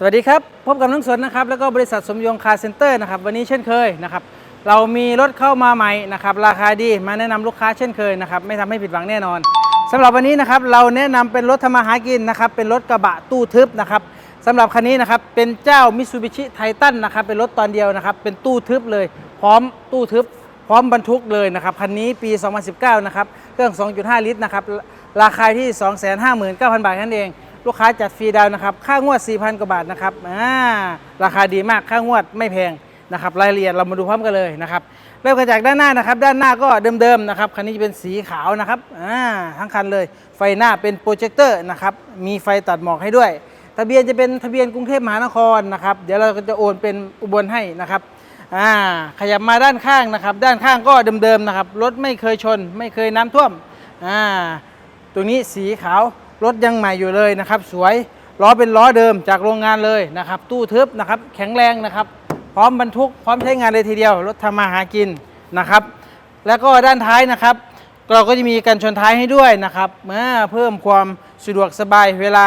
สวัสดีครับ พบกับน้องสนนะครับแล้วก็บริษัทสมยงคาร์เซ็นเตอร์นะครับวันนี้เช่นเคยนะครับเรามีรถเข้ามาใหม่นะครับราคาดีมาแนะนำลูกค้าเช่นเคยนะครับไม่ทำให้ผิดหวังแน่นอนสำหรับวันนี้นะครับเราแนะนำเป็นรถทำมาหากินนะครับเป็นรถกระบะตู้ทึบนะครับสำหรับคันนี้นะครับเป็นเจ้ามิ t ซูบิชิไททันนะครับเป็นรถตอนเดียวนะครับเป็นตู้ทึบเลย พร้อมตู้ทึบ พร้อมบรรทุกเลยนะครับคันนี้ปี 2019 นะครับเครื่อง 2.5 ลิตรนะครับราคาที่ 259,000 บาทนั่นเอง ลูกค้าจัดฟรีดาวนะครับ ค่างวด 4,000 กว่าบาทนะครับอ่าราคาดีมากค่างวดไม่แพงนะครับ รายละเอียดเรามาดูพร้อมกันเลยนะครับ เริ่มกันจากด้านหน้านะครับ ด้านหน้าก็เดิมๆนะครับคันนี้จะเป็นสีขาวนะครับอ่าทั้งคันเลย ไฟหน้าเป็นโปรเจคเตอร์นะครับ มีไฟตัดหมอกให้ด้วย ทะเบียนจะเป็นทะเบียนกรุงเทพมหานครนะครับ เดี๋ยวเราก็จะโอนเป็นอุบลให้นะครับอ่าขยับมาด้านข้างนะครับ ด้านข้างก็เดิมๆนะครับ รถไม่เคยชน ไม่เคยน้ำท่วมอ่าตัวนี้สีขาว รถยังใหม่อยู่เลยนะครับ สวยล้อเป็นล้อเดิมจากโรงงานเลยนะครับ ตู้ทึบนะครับ แข็งแรงนะครับ พร้อมบรรทุกพร้อมใช้งานเลยทีเดียว รถทำมาหากินนะครับ แล้วก็ด้านท้ายนะครับ เราก็จะมีกันชนท้ายให้ด้วยนะครับเมื่อเพิ่มความสะดวกสบายเวลา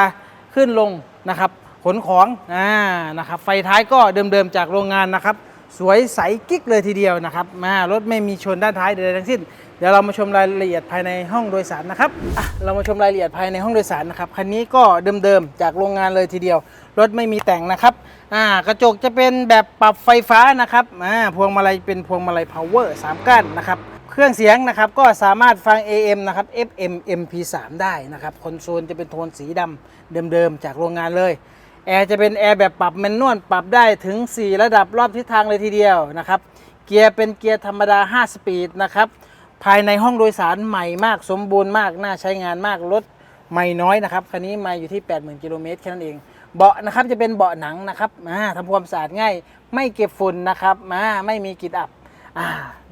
ขึ้นลงนะครับ ขนของอ่านะครับ ไฟท้ายก็เดิมๆจากโรงงานนะครับ สวยใสกิ๊กเลยทีเดียวนะครับมารถไม่มีชนด้านท้ายใดๆทั้งสิ้น เดี๋ยวเรามาชมรายละเอียดภายในห้องโดยสารนะครับเรามาชมรายละเอียดภายในห้องโดยสารนะครับคันนี้ก็เดิมๆจากโรงงานเลยทีเดียว รถไม่มีแต่งนะครับอ่ากระจกจะเป็นแบบปรับไฟฟ้านะครับอ่าพวงมาลัยเป็นพวงมาลัย power 3ก้านนะครับเครื่องเสียงนะครับก็สามารถฟัง AM นะครับ FM MP3 ได้นะครับคอนโซลจะเป็นโทนสีดำเดิมๆจากโรงงานเลย แอร์จะเป็นแอร์แบบปรับแมนนวลปรับได้ถึง 4 ระดับรอบทิศทางเลยทีเดียวนะครับ เกียร์เป็นเกียร์ธรรมดา 5 สปีดนะครับ ภายในห้องโดยสารใหม่มากสมบูรณ์มาก น่าใช้งานมากรถไม่น้อยนะครับ คันนี้มาอยู่ที่ 80,000 กิโลเมตรแค่นั้นเอง เบาะนะครับจะเป็นเบาะหนังนะครับอ่าทำความสะอาดง่าย ไม่เก็บฝุ่นนะครับอ่าไม่มีกลิ่นอับ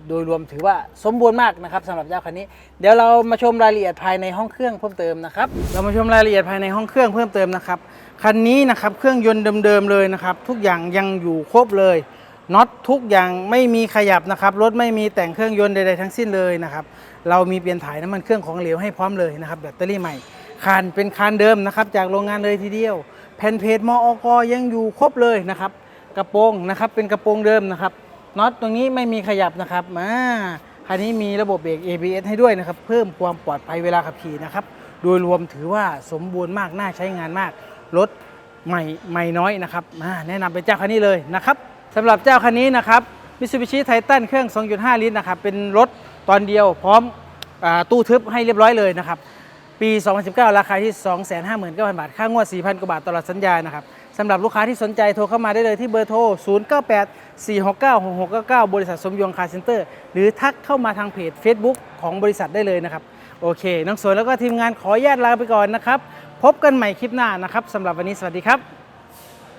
โดยรวมถือว่าสมบูรณ์มากนะครับสำหรับเจ้าคันนี้ เดี๋ยวเรามาชมรายละเอียดภายในห้องเครื่องเพิ่มเติมนะครับ เรามาชมรายละเอียดภายในห้องเครื่องเพิ่มเติมนะครับ คันนี้นะครับเครื่องยนต์เดิมๆเลยนะครับ ทุกอย่างยังอยู่ครบเลยน็อตทุกอย่างไม่มีขยับนะครับ รถไม่มีแต่งเครื่องยนต์ใดๆทั้งสิ้นเลยนะครับ เรามีเปลี่ยนถ่ายน้ำมันเครื่องของเหลวให้พร้อมเลยนะครับ แบตเตอรี่ใหม่คานเป็นคานเดิมนะครับ จากโรงงานเลยทีเดียว แผ่นเพจมอกยังอยู่ครบเลยนะครับ กระโปรงนะครับเป็นกระโปรงเดิมนะครับ น็อตตรงนี้ไม่มีขยับนะครับมาคันนี้มีระบบเบรก ABS ให้ด้วยนะครับ เพิ่มความปลอดภัยเวลาขับขี่นะครับ โดยรวมถือว่าสมบูรณ์มาก น่าใช้งานมาก รถใหม่ใหม่น้อยนะครับมาแนะนำเป็นเจ้าคันนี้เลยนะครับสำหรับเจ้าคันนี้นะครับมิ t ซูบิชิไททันเครื่อง 2.5 ลิตรนะครับ เป็นรถตอนเดียวพร้อมอตู้ทึบให้เรียบร้อยเลยนะครับ ปี 2019 ราคาที่ 259,000 บาท ค่างวด 4,000 กว่าบาทตลอดสัญญานะครับ สำหรับลูกค้าที่สนใจโทรเข้ามาได้เลยที่เบอร์โทร 098 469 6699 บริษัทสมยงคาร์เซ็นเตอร์ หรือทักเข้ามาทางเพจ Facebook ของบริษัทได้เลยนะครับ โอเค น้องสวยแล้วก็ทีมงานขออนุญาตลาไปก่อนนะครับ พบกันใหม่คลิปหน้านะครับสำหรับวันนี้สวัสดีครับ